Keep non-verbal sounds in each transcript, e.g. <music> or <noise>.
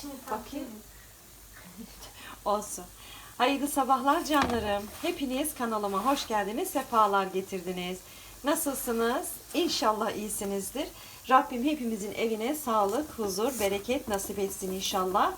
Şimdi Bakayım. <laughs> Olsun. Hayırlı sabahlar canlarım. Hepiniz kanalıma hoş geldiniz, sefalar getirdiniz. Nasılsınız? İnşallah iyisinizdir. Rabbim hepimizin evine sağlık, huzur, bereket nasip etsin inşallah.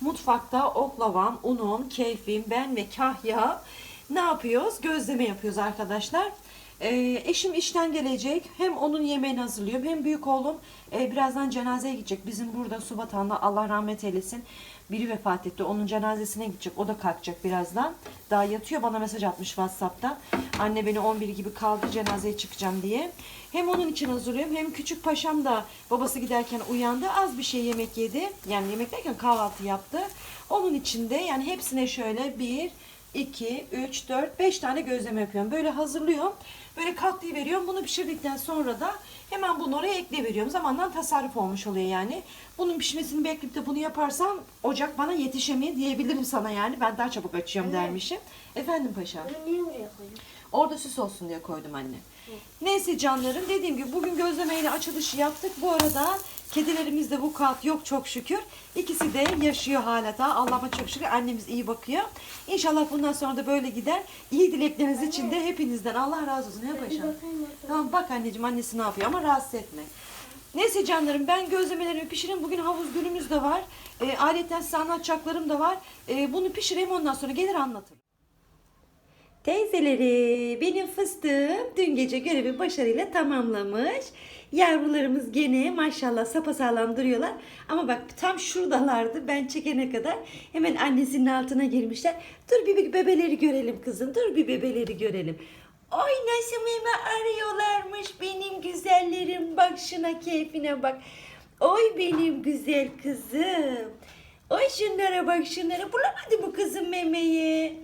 Mutfakta oklavam, unum, keyfim, ben ve Kahya ne yapıyoruz? Gözleme yapıyoruz arkadaşlar. Ee, eşim işten gelecek. Hem onun yemeğini hazırlıyorum hem büyük oğlum e, birazdan cenazeye gidecek. Bizim burada Subatan'da Allah rahmet eylesin. Biri vefat etti. Onun cenazesine gidecek. O da kalkacak birazdan. Daha yatıyor. Bana mesaj atmış WhatsApp'tan. Anne beni 11 gibi kaldı cenazeye çıkacağım diye. Hem onun için hazırlıyorum hem küçük paşam da babası giderken uyandı. Az bir şey yemek yedi. Yani yemek derken kahvaltı yaptı. Onun için de yani hepsine şöyle bir 2, 3, 4, 5 tane gözleme yapıyorum. Böyle hazırlıyorum. Böyle katlayıveriyorum. Bunu pişirdikten sonra da hemen bunu oraya ekleyiveriyorum. Zamandan tasarruf olmuş oluyor yani. Bunun pişmesini bekleyip de bunu yaparsam ocak bana yetişemiyor diyebilirim sana yani. Ben daha çabuk açıyorum dermişim. Efendim paşam. Bunu niye buraya koydun? Orada süs olsun diye koydum anne. Neyse canlarım dediğim gibi bugün gözlemeyle açılışı yaptık. Bu arada kedilerimizde bu kağıt yok çok şükür. İkisi de yaşıyor hala da. Allah'ıma çok şükür annemiz iyi bakıyor. İnşallah bundan sonra da böyle gider. İyi dilekleriniz için de hepinizden Allah razı olsun. Bakayım bakalım. Tamam bak anneciğim annesi ne yapıyor ama rahatsız etme. Neyse canlarım ben gözlemelerimi pişireyim. Bugün havuz günümüz de var. E, aletten size anlatacaklarım da var. E, bunu pişireyim ondan sonra gelir anlatırım. Teyzeleri, benim fıstığım dün gece görevi başarıyla tamamlamış. Yavrularımız gene maşallah sapasağlam duruyorlar. Ama bak tam şuradalardı ben çekene kadar hemen annesinin altına girmişler. Dur bir bebeleri görelim kızım, dur bir bebeleri görelim. Oy nasıl meme arıyorlarmış benim güzellerim. Bak şuna keyfine bak. Oy benim güzel kızım. Oy şunlara bak şunlara. Bulamadı mı kızım memeyi?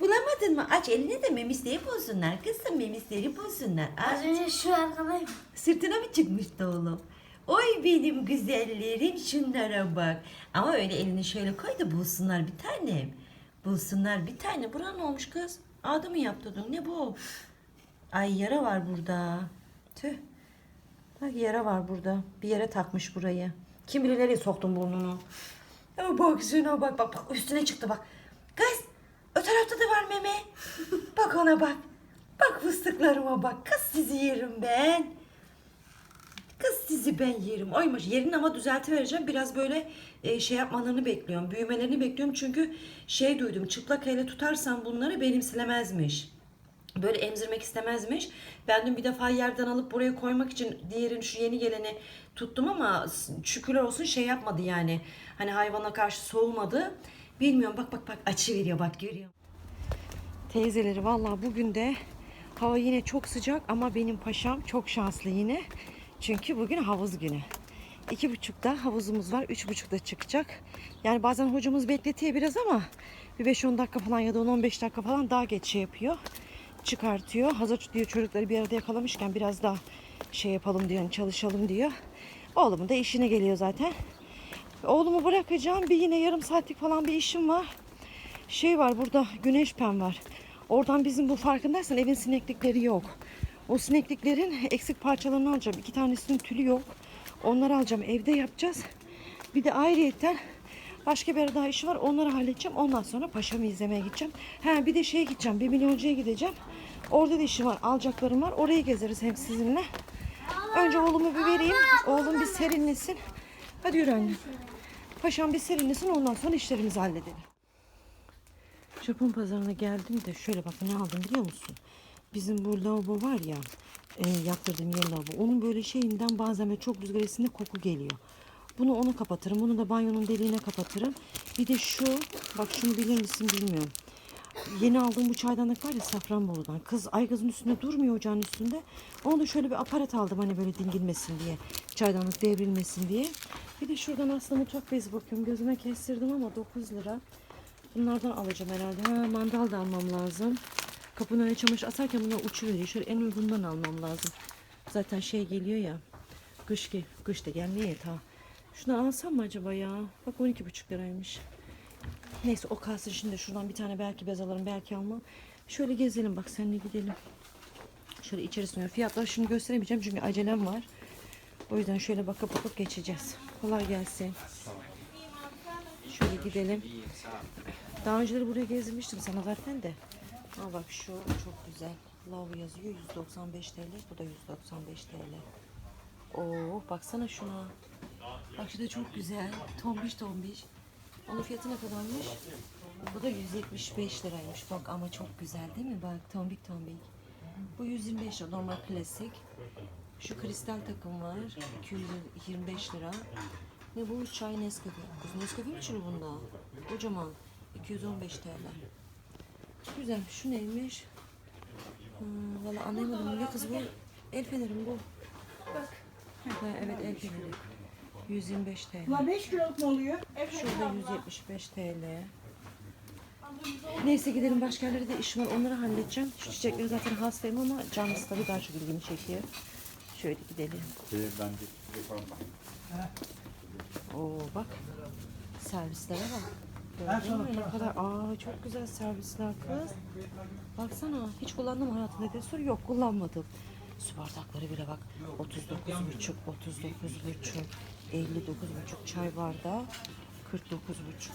Bulamadın mı? Aç eline de memisleri bulsunlar. Kızım memisleri bulsunlar. Az önce şu arkadayım. Sırtına mı çıkmıştı oğlum? Oy benim güzellerim şunlara bak. Ama öyle elini şöyle koy da bulsunlar bir tanem. Bulsunlar bir tane. Bura ne olmuş kız? Adı mı yaptırdın? Ne bu? Ay yara var burada. Tüh. Bak yara var burada. Bir yere takmış burayı. Kim bilir nereye soktun burnunu. Ya bak şuna bak bak bak üstüne çıktı bak. Kız o tarafta da var meme. Bak ona bak. Bak fıstıklarıma bak. Kız sizi yerim ben. Sizi ben yerim. Oymuş yerini ama düzeltivereceğim. Biraz böyle e, şey yapmalarını bekliyorum. Büyümelerini bekliyorum. Çünkü şey duydum. Çıplak elle tutarsan bunları benimsilemezmiş. Böyle emzirmek istemezmiş. Ben dün bir defa yerden alıp buraya koymak için diğerini şu yeni geleni tuttum ama şükürler olsun şey yapmadı yani. Hani hayvana karşı soğumadı. Bilmiyorum bak bak bak açı veriyor bak görüyor. Teyzeleri vallahi bugün de hava yine çok sıcak ama benim paşam çok şanslı yine. Çünkü bugün havuz günü. İki buçukta havuzumuz var. Üç buçukta çıkacak. Yani bazen hocamız bekletiyor biraz ama bir 5-10 dakika falan ya da 10-15 dakika falan daha geç şey yapıyor. Çıkartıyor. Hazır diyor çocukları bir arada yakalamışken biraz daha şey yapalım diyor. hani çalışalım diyor. Oğlumun da işine geliyor zaten. Oğlumu bırakacağım. Bir yine yarım saatlik falan bir işim var. Şey var burada güneş pen var. Oradan bizim bu farkındaysan evin sineklikleri yok. O sinekliklerin eksik parçalarını alacağım. İki tanesinin tülü yok. Onları alacağım. Evde yapacağız. Bir de ayrıyetten başka bir daha işi var. Onları halledeceğim. Ondan sonra paşamı izlemeye gideceğim. Ha bir de şeye gideceğim. Bir milyoncuya gideceğim. Orada da işim var. Alacaklarım var. Oraya gezeriz hem sizinle. Önce oğlumu bir vereyim. Oğlum bir serinlesin. Hadi yürü anne. Paşam bir serinlesin. Ondan sonra işlerimizi halledelim. Japon pazarına geldim de şöyle bak ne aldım biliyor musun? Bizim bu lavabo var ya e, yaptırdığım yeni lavabo. Onun böyle şeyinden bazen çok rüzgar esinde koku geliyor. Bunu onu kapatırım. Bunu da banyonun deliğine kapatırım. Bir de şu bak şunu bilir misin bilmiyorum. Yeni aldığım bu çaydanlık var ya Safranbolu'dan. Kız aygazın üstünde durmuyor ocağın üstünde. Onu da şöyle bir aparat aldım hani böyle dingilmesin diye. Çaydanlık devrilmesin diye. Bir de şuradan aslında mutfak bezi bakıyorum. Gözüme kestirdim ama 9 lira. Bunlardan alacağım herhalde. Ha, mandal da almam lazım. Kapının önüne çamaşır asarken bunlar uçuveriyor. Şöyle en uygundan almam lazım. Zaten şey geliyor ya. Kış ki kış da gelmiyor ya ta. Şunu alsam mı acaba ya? Bak 12,5 liraymış. Neyse o kalsın şimdi şuradan bir tane belki bez alırım belki almam. Şöyle gezelim bak seninle gidelim. Şöyle içerisine fiyatları şimdi gösteremeyeceğim çünkü acelem var. O yüzden şöyle bakıp bakıp geçeceğiz. Kolay gelsin. Şöyle gidelim. Daha önceleri buraya gezmiştim sana zaten de. Aa bak şu çok güzel. Love yazıyor 195 TL. Bu da 195 TL. Oo baksana şuna. Bak şu da çok güzel. Tombiş tombiş. Onun fiyatı ne kadarmış? Bu da 175 liraymış. Bak ama çok güzel değil mi? Bak tombik tombik. Bu 125 lira normal klasik. Şu kristal takım var. 225 lira. Ne bu? Çay Nescafe. Nescafe mi içiyor bunda? Kocaman. 215 TL. Güzel. Şu neymiş? Hmm, Valla anlayamadım. Ne kız bu? El fenerim bu. Bak. Ha, evet el feneri. 125 TL. Ulan 5 kiloluk mu oluyor? Evet. Şurada 175 TL. Neyse gidelim başka yerlere de işim var. Onları halledeceğim. Şu çiçekleri zaten hastayım ama canlısı tabii daha çok ilgimi çekiyor. Şöyle gidelim. Şey, ben de yaparım. Oo bak. Servislere bak. Gördün mü ne kadar? Aa çok güzel servisler kız. Baksana hiç kullandım hayatımda diye sor. Yok kullanmadım. Su bardakları bile bak. 39 buçuk, 39 buçuk, 59 buçuk çay bardağı, 49 buçuk.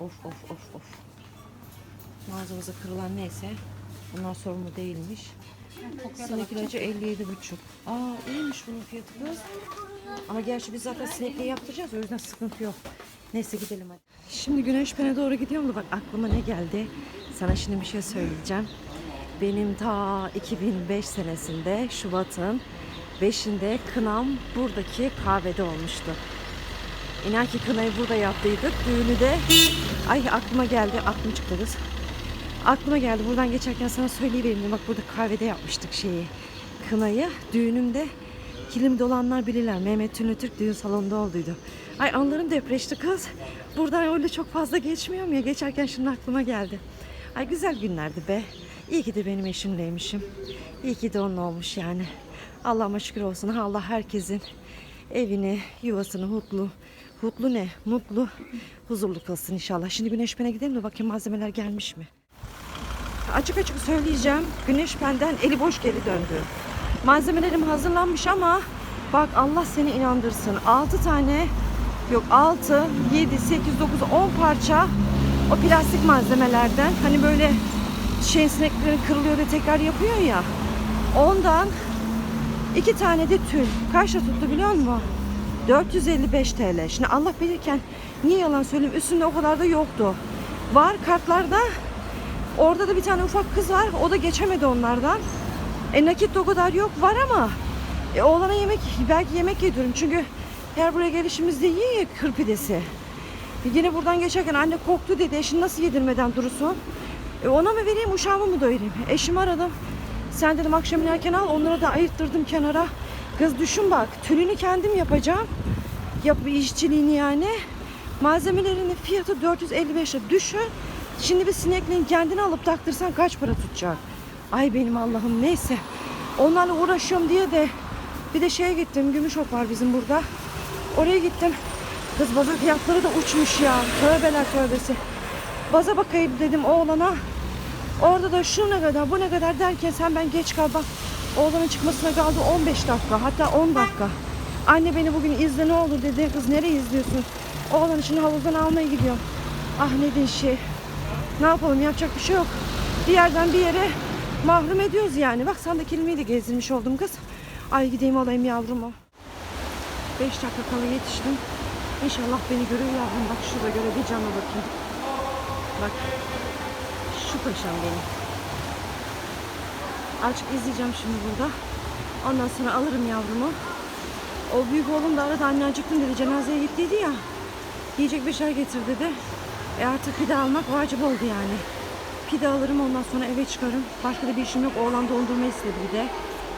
Of of of of. Mağazamıza kırılan neyse bunlar sorumlu değilmiş. Sinek ilacı 57 buçuk. Aa iyiymiş bunun fiyatı kız. Ama gerçi biz zaten sinekle yaptıracağız o yüzden sıkıntı yok. Neyse gidelim hadi. Şimdi Güneşpen'e doğru gidiyorum da bak aklıma ne geldi. Sana şimdi bir şey söyleyeceğim. Benim ta 2005 senesinde Şubat'ın 5'inde kınam buradaki kahvede olmuştu. İnan ki kınayı burada yaptıydık. Düğünü de ay aklıma geldi. Aklım çıktı kız. Aklıma geldi. Buradan geçerken sana söyleyivereyim. Bak burada kahvede yapmıştık şeyi. Kınayı. Düğünümde kilimde olanlar bilirler. Mehmet Tünlü Türk düğün salonunda olduydu. Ay anlarım depreşti kız. Buradan öyle çok fazla geçmiyorum ya. Geçerken şimdi aklıma geldi. Ay güzel günlerdi be. İyi ki de benim eşimleymişim. İyi ki de onun olmuş yani. Allah'ıma şükür olsun. Allah herkesin evini, yuvasını mutlu, mutlu ne? Mutlu, huzurlu kılsın inşallah. Şimdi Güneşpen'e gidelim de bakayım malzemeler gelmiş mi? Açık açık söyleyeceğim. Güneş benden eli boş geri döndü. Malzemelerim hazırlanmış ama bak Allah seni inandırsın. 6 tane yok 6, 7, 8, 9, 10 parça o plastik malzemelerden hani böyle şey sineklerin kırılıyor ve tekrar yapıyor ya. Ondan iki tane de tül. Kaçta tuttu biliyor musun? 455 TL. Şimdi Allah bilirken niye yalan söyleyeyim üstünde o kadar da yoktu. Var kartlarda Orada da bir tane ufak kız var. O da geçemedi onlardan. E nakit o kadar yok. Var ama e, oğlana yemek belki yemek yediyorum. Çünkü her buraya gelişimizde yiyor ya kır pidesi. E, yine buradan geçerken anne koktu dedi. Eşin nasıl yedirmeden durursun? E, ona mı vereyim uşağımı mı doyurayım? Eşimi aradım. Sen dedim akşam inerken al. Onları da ayırttırdım kenara. Kız düşün bak. Tülünü kendim yapacağım. Yap işçiliğini yani. Malzemelerinin fiyatı 455 lira. Düşün. Şimdi bir sinekliğin kendini alıp taktırsan kaç para tutacak? Ay benim Allah'ım neyse. Onlarla uğraşıyorum diye de bir de şeye gittim. Gümüşok var bizim burada. Oraya gittim. Kız baza fiyatları da uçmuş ya. Tövbeler tövbesi. Baza bakayım dedim oğlana. Orada da şu ne kadar bu ne kadar derken sen ben geç kal bak. Oğlanın çıkmasına kaldı 15 dakika hatta 10 dakika. Anne beni bugün izle ne olur dedi. Kız nereye izliyorsun? Oğlan için havuzdan almaya gidiyorum. Ah ne şey. Ne yapalım yapacak bir şey yok. Bir yerden bir yere mahrum ediyoruz yani. Bak sen de kelimeyi de gezdirmiş oldum kız. Ay gideyim alayım yavrumu. 5 dakika kala yetiştim. İnşallah beni görür yavrum. Bak şurada görebileceğim mi bakayım. Bak. Şu paşam benim. Azıcık izleyeceğim şimdi burada. Ondan sonra alırım yavrumu. O büyük oğlum da arada anne acıktım dedi. Cenazeye gittiydi ya. Yiyecek bir şey getir dedi. E artık pide almak vacip oldu yani. Pide alırım ondan sonra eve çıkarım. Başka da bir işim yok. Oğlan dondurma istedi bir de.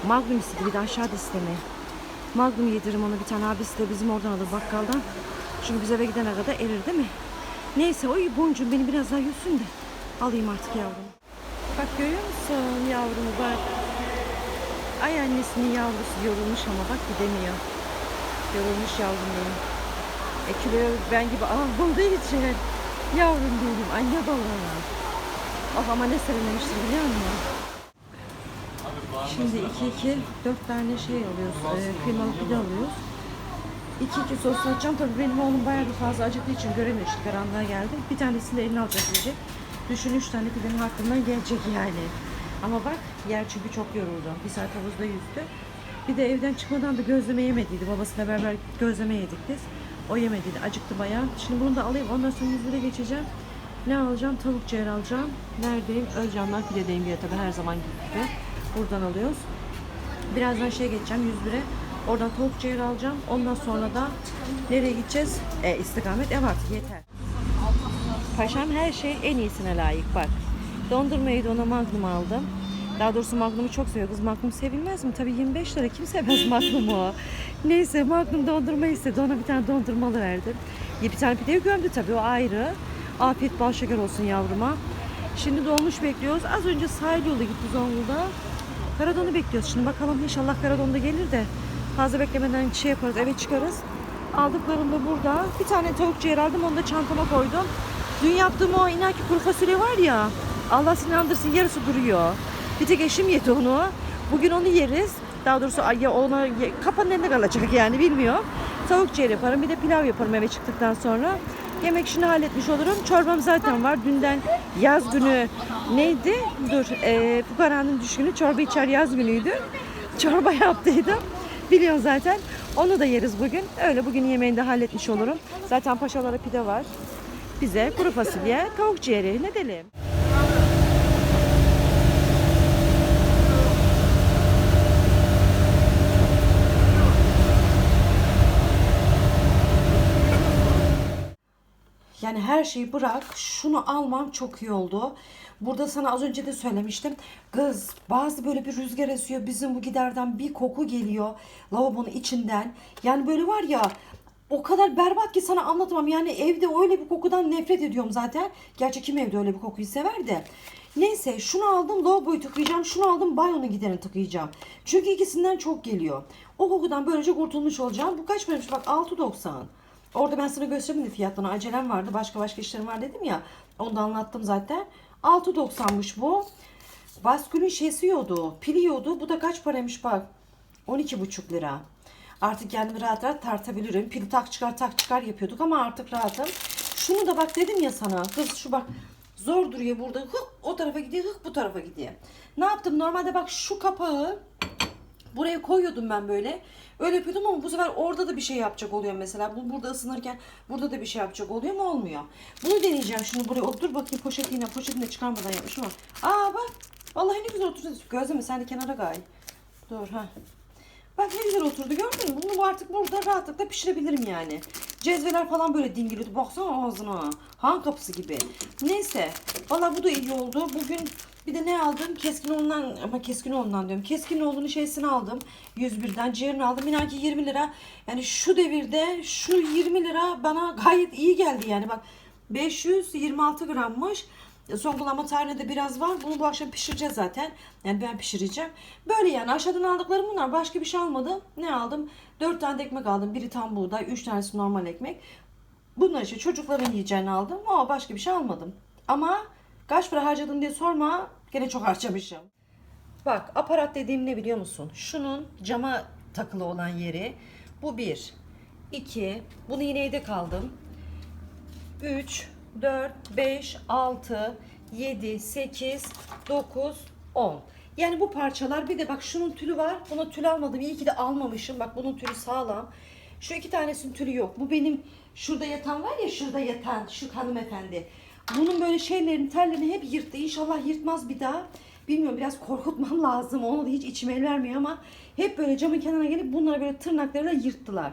Magnum istedi bir de aşağıda istemeye. Magnum yediririm ona bir tane abisi de bizim oradan alır bakkaldan. Çünkü biz eve gidene kadar erir değil mi? Neyse o boncuğum beni biraz daha yüzsün de alayım artık yavrumu. Bak görüyor musun yavrumu bak. Ay annesinin yavrusu yorulmuş ama bak gidemiyor. Yorulmuş yavrum benim. E kilo ben gibi aldığı <laughs> için yavrum benim anne balığı. Oh ama ne serinlemiştir biliyor musun? Şimdi iki iki dört tane şey alıyoruz. E, kıymalı pide alıyoruz. İki iki sos atacağım. Tabii benim oğlum bayağı bir fazla acıktığı için göremiyor işte karanlığa geldi. Bir tanesini de eline alacak diyecek. Düşün üç tane pidenin hakkından gelecek yani. Ama bak yer çünkü çok yoruldu. Bir saat havuzda yüzdü. Bir de evden çıkmadan da gözleme yemediydi. Babasıyla beraber gözleme yedik biz. O yemediydi. Acıktı bayağı. Şimdi bunu da alayım. Ondan sonra 101'e geçeceğim. Ne alacağım? Tavuk ciğer alacağım. Neredeyim? Özcanlar pidedeyim diye tabii her zaman gibi. Buradan alıyoruz. Birazdan şeye geçeceğim 101'e. Oradan tavuk ciğer alacağım. Ondan sonra da nereye gideceğiz? E, istikamet ev artık yeter. Paşam her şey en iyisine layık bak. Dondurmayı da ona magnum aldım. Daha doğrusu magnumu çok seviyor. Kız magnum sevilmez mi? Tabii 25 lira kim sevmez magnumu. Neyse magnum dondurma istedi. Ona bir tane dondurmalı verdim. Bir tane pideyi gömdü tabii o ayrı. Afiyet bal şeker olsun yavruma. Şimdi dolmuş bekliyoruz. Az önce sahil yolu gitti Zonguldak'a. Karadon'u bekliyoruz. Şimdi bakalım inşallah Karadon'da gelir de fazla beklemeden şey yaparız eve çıkarız. Aldıklarım da burada. Bir tane tavuk ciğer aldım onu da çantama koydum. Dün yaptığım o inanki kuru fasulye var ya. Allah seni andırsın yarısı duruyor. Bir tek eşim yedi onu. Bugün onu yeriz. Daha doğrusu ya ona kapanın elinde kalacak yani bilmiyorum. Tavuk ciğer yaparım bir de pilav yaparım eve çıktıktan sonra. Yemek işini halletmiş olurum. Çorbam zaten var. Dünden yaz günü neydi? Dur. E, fukaranın düşkünü çorba içer yaz günüydü. Çorba <laughs> yaptıydım. Biliyorsun zaten. Onu da yeriz bugün. Öyle bugün yemeğini de halletmiş olurum. Zaten paşalara pide var. Bize kuru fasulye, tavuk ciğeri ne diyelim. Yani her şeyi bırak. Şunu almam çok iyi oldu. Burada sana az önce de söylemiştim. Kız bazı böyle bir rüzgar esiyor. Bizim bu giderden bir koku geliyor. Lavabonun içinden. Yani böyle var ya o kadar berbat ki sana anlatamam. Yani evde öyle bir kokudan nefret ediyorum zaten. Gerçi kim evde öyle bir kokuyu sever de. Neyse şunu aldım lavaboyu tıkayacağım. Şunu aldım banyonun giderini tıkayacağım. Çünkü ikisinden çok geliyor. O kokudan böylece kurtulmuş olacağım. Bu kaç paraymış bak 6.90. Orada ben sana göstermedim fiyatlarını. Acelem vardı. Başka başka işlerim var dedim ya. Onu da anlattım zaten. 6.90'mış bu. Baskülün şeysi yiyordu. Pili yiyordu. Bu da kaç paraymış bak. 12,5 lira. Artık kendimi rahat rahat tartabilirim. Pili tak çıkar tak çıkar yapıyorduk ama artık rahatım. Şunu da bak dedim ya sana. Kız şu bak zor duruyor burada. Hık o tarafa gidiyor hık bu tarafa gidiyor. Ne yaptım? Normalde bak şu kapağı Buraya koyuyordum ben böyle. Öyle yapıyordum ama bu sefer orada da bir şey yapacak oluyor mesela. Bu burada ısınırken burada da bir şey yapacak oluyor mu olmuyor. Bunu deneyeceğim şimdi buraya. Dur bakayım poşetine poşetine çıkarmadan yapmışım ama. Aa bak. Vallahi ne güzel oturdu. Gözleme sen de kenara gay. Dur ha. Bak ne güzel oturdu gördün mü? Bunu bu artık burada rahatlıkla pişirebilirim yani. Cezveler falan böyle dingiliyordu. Baksana ağzına. Han kapısı gibi. Neyse. Valla bu da iyi oldu. Bugün bir de ne aldım? Keskin ondan ama keskin ondan diyorum. Keskin olduğunu şeysini aldım. 101'den ciğerini aldım. İnan ki 20 lira. Yani şu devirde şu 20 lira bana gayet iyi geldi yani. Bak 526 grammış. Son kullanma tarihinde de biraz var. Bunu bu akşam pişireceğiz zaten. Yani ben pişireceğim. Böyle yani aşağıdan aldıklarım bunlar. Başka bir şey almadım. Ne aldım? 4 tane ekmek aldım. Biri tam buğday, 3 tanesi normal ekmek. Bunlar işte çocukların yiyeceğini aldım. Ama başka bir şey almadım. Ama kaç para harcadım diye sorma. Gene çok harcamışım. Bak aparat dediğim ne biliyor musun? Şunun cama takılı olan yeri. Bu bir. İki. Bunu yine evde kaldım. 3, 4, 5, 6, 7, 8, 9, 10. Yani bu parçalar bir de bak şunun tülü var. Buna tül almadım. İyi ki de almamışım. Bak bunun tülü sağlam. Şu iki tanesinin tülü yok. Bu benim şurada yatan var ya şurada yatan şu hanımefendi. Bunun böyle şeylerini terlerini hep yırttı. İnşallah yırtmaz bir daha. Bilmiyorum biraz korkutmam <laughs> lazım. Onu da hiç içime el vermiyor ama hep böyle camın kenarına gelip bunları böyle tırnaklarıyla yırttılar.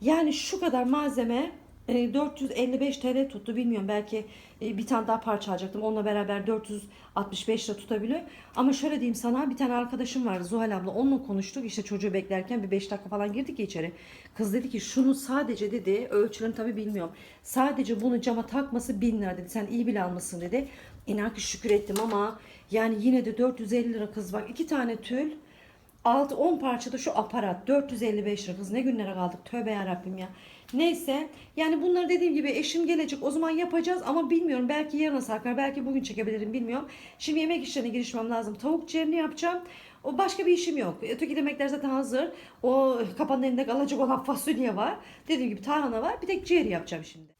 Yani şu kadar malzeme 455 TL tuttu bilmiyorum belki e, bir tane daha parça alacaktım. Onunla beraber 465 lira tutabiliyor ama şöyle diyeyim sana bir tane arkadaşım vardı Zuhal abla. Onunla konuştuk işte çocuğu beklerken bir 5 dakika falan girdik içeri. Kız dedi ki şunu sadece dedi ölçülerini tabi bilmiyorum. Sadece bunu cama takması 1000 lira dedi. Sen iyi bile almışsın dedi. İnan ki şükür ettim ama yani yine de 450 lira kız bak iki tane tül 6-10 parçada şu aparat. 455 lira. Kız ne günlere kaldık? Tövbe yarabbim ya. Neyse yani bunları dediğim gibi eşim gelecek o zaman yapacağız ama bilmiyorum belki yarına sarkar belki bugün çekebilirim bilmiyorum. Şimdi yemek işlerine girişmem lazım. Tavuk ciğerini yapacağım. O başka bir işim yok. Öteki yemekler zaten hazır. O kapanın elinde kalacak olan fasulye var. Dediğim gibi tarhana var. Bir tek ciğer yapacağım şimdi.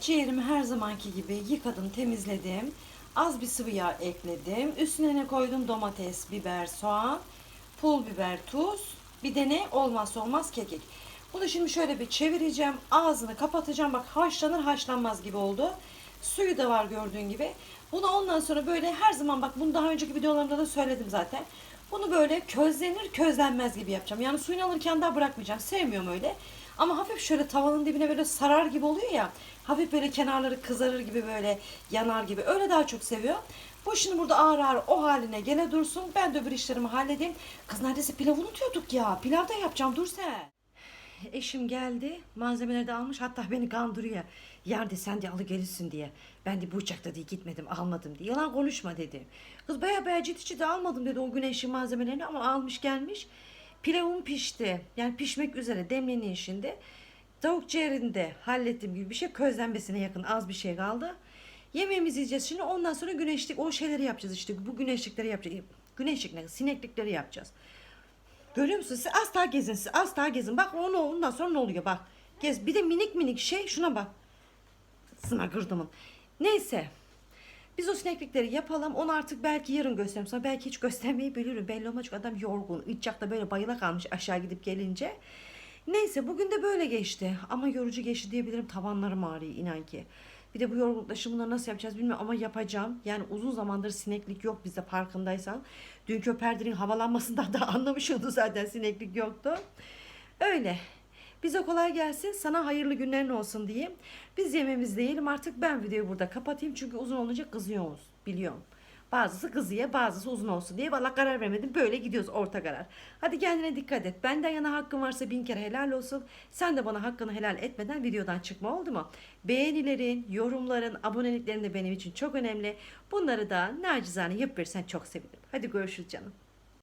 Ciğerimi her zamanki gibi yıkadım, temizledim. Az bir sıvı yağ ekledim. Üstüne ne koydum? Domates, biber, soğan, pul biber, tuz. Bir de ne? Olmazsa olmaz kekik. Bunu şimdi şöyle bir çevireceğim. Ağzını kapatacağım. Bak haşlanır haşlanmaz gibi oldu. Suyu da var gördüğün gibi. Bunu ondan sonra böyle her zaman bak bunu daha önceki videolarımda da söyledim zaten. Bunu böyle közlenir közlenmez gibi yapacağım. Yani suyunu alırken daha bırakmayacağım. Sevmiyorum öyle. Ama hafif şöyle tavanın dibine böyle sarar gibi oluyor ya. Hafif böyle kenarları kızarır gibi böyle yanar gibi. Öyle daha çok seviyor. Bu şimdi burada ağır ağır o haline gele dursun. Ben de öbür işlerimi halledeyim. Kız neredeyse pilav unutuyorduk ya. Pilav da yapacağım dur sen. Eşim geldi. Malzemeleri de almış. Hatta beni kandırıyor. Yerde sen de alıgelirsin diye. Ben de bu uçakta diye gitmedim almadım diye. Yalan konuşma dedi. Kız baya baya ciddi ciddi almadım dedi o gün eşim malzemelerini ama almış gelmiş. Pilavım pişti. Yani pişmek üzere demleniyor şimdi. Tavuk ciğerini de hallettiğim gibi bir şey. Közlenmesine yakın az bir şey kaldı. Yemeğimizi yiyeceğiz şimdi. Ondan sonra güneşlik o şeyleri yapacağız işte. Bu güneşlikleri yapacağız. Güneşlik ne? Sineklikleri yapacağız. Görüyor musunuz? Siz az daha gezin. Siz az daha gezin. Bak onu ondan sonra ne oluyor bak. Gez. Bir de minik minik şey. Şuna bak. Sına gırdımın. Neyse. Biz o sineklikleri yapalım. Onu artık belki yarın gösteririm sana. Belki hiç göstermeyi bilirim. Belli olmaz çünkü adam yorgun. İçacakta böyle bayıla kalmış aşağı gidip gelince. Neyse bugün de böyle geçti. Ama yorucu geçti diyebilirim. Tavanlarım ağrıyor inan ki. Bir de bu yorgunlukla şimdi bunları nasıl yapacağız bilmiyorum ama yapacağım. Yani uzun zamandır sineklik yok bizde farkındaysan. Dünkü o perdenin havalanmasından da <laughs> anlamış oldu zaten sineklik yoktu. Öyle. Bize kolay gelsin. Sana hayırlı günlerin olsun diyeyim. Biz yemeğimiz değilim. Artık ben videoyu burada kapatayım. Çünkü uzun olunca kızıyoruz. Biliyorum. Bazısı kızıya bazısı uzun olsun diye. Valla karar vermedim. Böyle gidiyoruz orta karar. Hadi kendine dikkat et. Benden yana hakkın varsa bin kere helal olsun. Sen de bana hakkını helal etmeden videodan çıkma oldu mu? Beğenilerin, yorumların, aboneliklerin de benim için çok önemli. Bunları da nacizane yapıversen çok sevinirim. Hadi görüşürüz canım.